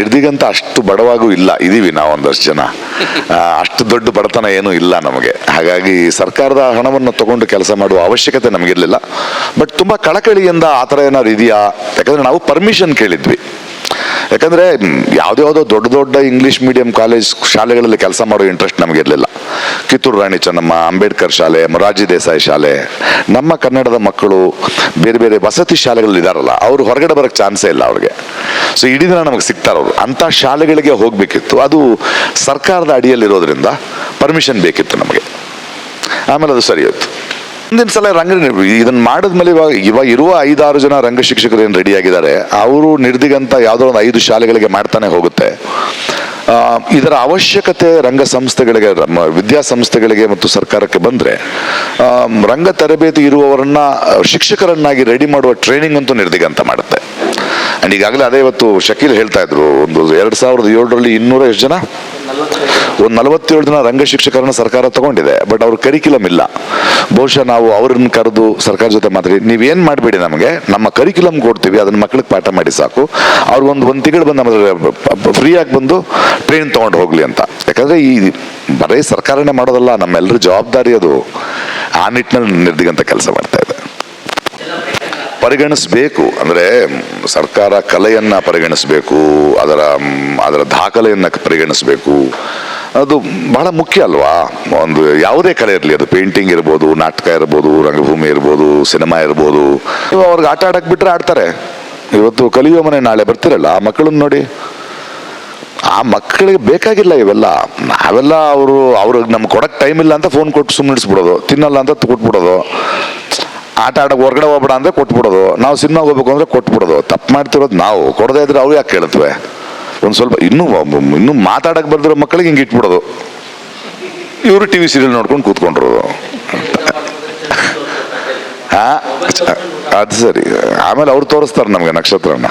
ನಿರ್ದಿಗಂತ ಅಷ್ಟು ಬಡವಾಗೂ ಇಲ್ಲ, ಇದೀವಿ ನಾವು ಒಂದಷ್ಟು ಜನ. ಅಷ್ಟು ದೊಡ್ಡ ಬಡತನ ಏನೂ ಇಲ್ಲ ನಮಗೆ. ಹಾಗಾಗಿ ಸರ್ಕಾರದ ಹಣವನ್ನು ತಗೊಂಡು ಕೆಲಸ ಮಾಡುವ ಅವಶ್ಯಕತೆ ನಮಗಿರಲಿಲ್ಲ. ಬಟ್ ತುಂಬ ಕಳಕಳಿಯಿಂದ ಆ ಥರ ಏನಾದ್ರು ಇದೆಯಾ? ಯಾಕಂದ್ರೆ ನಾವು ಪರ್ಮಿಷನ್ ಕೇಳಿದ್ವಿ. ಯಾಕಂದ್ರೆ ಯಾವುದ್ಯಾವುದೋ ದೊಡ್ಡ ದೊಡ್ಡ ಇಂಗ್ಲಿಷ್ ಮೀಡಿಯಂ ಕಾಲೇಜ್ ಶಾಲೆಗಳಲ್ಲಿ ಕೆಲಸ ಮಾಡೋ ಇಂಟ್ರೆಸ್ಟ್ ನಮಗಿರಲಿಲ್ಲ ಕಿತ್ತೂರು ರಾಣಿ ಚೆನ್ನಮ್ಮ, ಅಂಬೇಡ್ಕರ್ ಶಾಲೆ, ಮೊರಾರ್ಜಿ ದೇಸಾಯಿ ಶಾಲೆ, ನಮ್ಮ ಕನ್ನಡದ ಮಕ್ಕಳು ಬೇರೆ ಬೇರೆ ವಸತಿ ಶಾಲೆಗಳಲ್ಲಿ ಇದಾರಲ್ಲ, ಅವರು ಹೊರಗಡೆ ಬರೋಕ್ಕೆ ಚಾನ್ಸೇ ಇಲ್ಲ ಅವ್ರಿಗೆ. ಸೊ ಇಡೀ ದಿನ ನಮಗೆ ಸಿಗ್ತಾರವ್ರು ಅವರು. ಅಂಥ ಶಾಲೆಗಳಿಗೆ ಹೋಗಬೇಕಿತ್ತು. ಅದು ಸರ್ಕಾರದ ಅಡಿಯಲ್ಲಿರೋದ್ರಿಂದ ಪರ್ಮಿಷನ್ ಬೇಕಿತ್ತು ನಮಗೆ. ಆಮೇಲೆ ಅದು ಸರಿ ಮುಂದಿನ ಸಲ ರಂಗ ಇದನ್ನ ಮಾಡಿದ್ಮೇಲೆ ಇವಾಗ ಇವಾಗ ಇರುವ ಐದಾರು ಜನ ರಂಗ ಶಿಕ್ಷಕರು ಏನು ರೆಡಿ ಆಗಿದ್ದಾರೆ, ಅವರು ನಿರ್ದಿಗಂತ ಯಾವುದೋ ಒಂದು ಐದು ಶಾಲೆಗಳಿಗೆ ಮಾಡ್ತಾನೆ ಹೋಗುತ್ತೆ. ಇದರ ಅವಶ್ಯಕತೆ ರಂಗ ಸಂಸ್ಥೆಗಳಿಗೆ ವಿದ್ಯಾಸಂಸ್ಥೆಗಳಿಗೆ ಮತ್ತು ಸರ್ಕಾರಕ್ಕೆ ಬಂದರೆ ರಂಗ ತರಬೇತಿ ಇರುವವರನ್ನ, ಶಿಕ್ಷಕರನ್ನಾಗಿ ರೆಡಿ ಮಾಡುವ ಟ್ರೈನಿಂಗ್ ಅಂತೂ ನಿರ್ದಿಗಂತ ಮಾಡುತ್ತೆ. ಅಂಡ್ ಈಗಾಗಲೇ ಅದೇ ಇವತ್ತು ಶಕೀಲ್ ಹೇಳ್ತಾ ಇದ್ರು, ಒಂದು ಎರಡು ಸಾವಿರದ ಏಳರಲ್ಲಿ ಇನ್ನೂರ ಎಷ್ಟು ಜನ ಒಂದು ನಲವತ್ತೇಳು ಜನ ರಂಗ ಶಿಕ್ಷಕರನ್ನ ಸರ್ಕಾರ ತಗೊಂಡಿದೆ ಬಟ್ ಅವ್ರ ಕರಿಕ್ಯುಲಮ್ ಇಲ್ಲ. ಬಹುಶಃ ನಾವು ಅವ್ರನ್ನ ಕರೆದು ಸರ್ಕಾರ ಜೊತೆ ಮಾತಾಡಿ, ನೀವೇನ್ ಮಾಡಬೇಡಿ ನಮಗೆ, ನಮ್ಮ ಕರಿಕ್ಯುಲಮ್ ಕೊಡ್ತೀವಿ, ಅದನ್ನ ಮಕ್ಳಿಗೆ ಪಾಠ ಮಾಡಿ ಸಾಕು. ಅವ್ರಿಗೊಂದು ಒಂದು ತಿಂಗಳು ಬಂದು ನಮ್ಮ ಫ್ರೀಯಾಗಿ ಬಂದು ಟ್ರೈನ್ ತಗೊಂಡು ಹೋಗ್ಲಿ ಅಂತ. ಯಾಕಂದ್ರೆ ಈ ಬರೀ ಸರ್ಕಾರನೇ ಮಾಡೋದಲ್ಲ ನಮ್ಮೆಲ್ಲರ ಜವಾಬ್ದಾರಿ ಅದು. ಆ ನಿಟ್ಟಿನಲ್ಲಿ ನಿರ್ದಿಗಂತ ಕೆಲಸ ಮಾಡ್ತಾ ಇದೆ. ಪರಿಗಣಿಸಬೇಕು, ಅಂದರೆ ಸರ್ಕಾರ ಕಲೆಯನ್ನು ಪರಿಗಣಿಸಬೇಕು, ಅದರ ಅದರ ದಾಖಲೆಯನ್ನು ಪರಿಗಣಿಸಬೇಕು. ಅದು ಬಹಳ ಮುಖ್ಯ ಅಲ್ವಾ? ಒಂದು ಯಾವುದೇ ಕಲೆ ಇರಲಿ, ಅದು ಪೇಂಟಿಂಗ್ ಇರ್ಬೋದು, ನಾಟಕ ಇರ್ಬೋದು, ರಂಗಭೂಮಿ ಇರ್ಬೋದು, ಸಿನಿಮಾ ಇರ್ಬೋದು. ಇವಾಗ ಅವ್ರಿಗೆ ಆಟ ಆಡಕ್ಕೆ ಬಿಟ್ಟರೆ ಆಡ್ತಾರೆ. ಇವತ್ತು ಕಲಿಯೋ ಮನೆ ನಾಳೆ ಬರ್ತಿರಲ್ಲ, ಆ ಮಕ್ಕಳನ್ನ ನೋಡಿ. ಆ ಮಕ್ಕಳಿಗೆ ಬೇಕಾಗಿಲ್ಲ ಇವೆಲ್ಲ. ನಾವೆಲ್ಲ ಅವರು, ಅವ್ರಿಗೆ ನಮ್ಗೆ ಕೊಡಕ್ಕೆ ಟೈಮ್ ಇಲ್ಲ ಅಂತ ಫೋನ್ ಕೊಟ್ಟು ಸುಮ್ಮನಿಸ್ಬಿಡೋದು ತಿನ್ನಲ್ಲ ಅಂತ ಕೊಟ್ಬಿಡೋದು. ಆಟ ಆಡಕ್ಕೆ ಹೊರಗಡೆ ಹೋಗ್ಬೇಡ ಅಂದ್ರೆ ಕೊಟ್ಬಿಡೋದು. ನಾವು ಸಿನಿಮಾಗೆ ಹೋಗ್ಬೇಕು ಅಂದ್ರೆ ಕೊಟ್ಬಿಡೋದು. ತಪ್ಪು ಮಾಡ್ತಿರೋದು ನಾವು. ಕೊಡದೇ ಇದ್ರೆ ಅವ್ರು ಯಾಕೆ ಕೇಳ್ತವೆ ಒಂದು ಸ್ವಲ್ಪ ಇನ್ನೂ ಇನ್ನೂ ಮಾತಾಡಕ್ಕೆ ಬರ್ದಿರೋ ಮಕ್ಕಳಿಗೆ ಹಿಂಗೆ ಇಟ್ಬಿಡೋದು. ಇವರು ಟಿ ವಿ ಸೀರಿಯಲ್ ನೋಡ್ಕೊಂಡು ಕೂತ್ಕೊಂಡಿರೋದು ಹಾ? ಅದು ಸರಿ. ಆಮೇಲೆ ಅವ್ರು ತೋರಿಸ್ತಾರೆ ನಮಗೆ ನಕ್ಷತ್ರನ.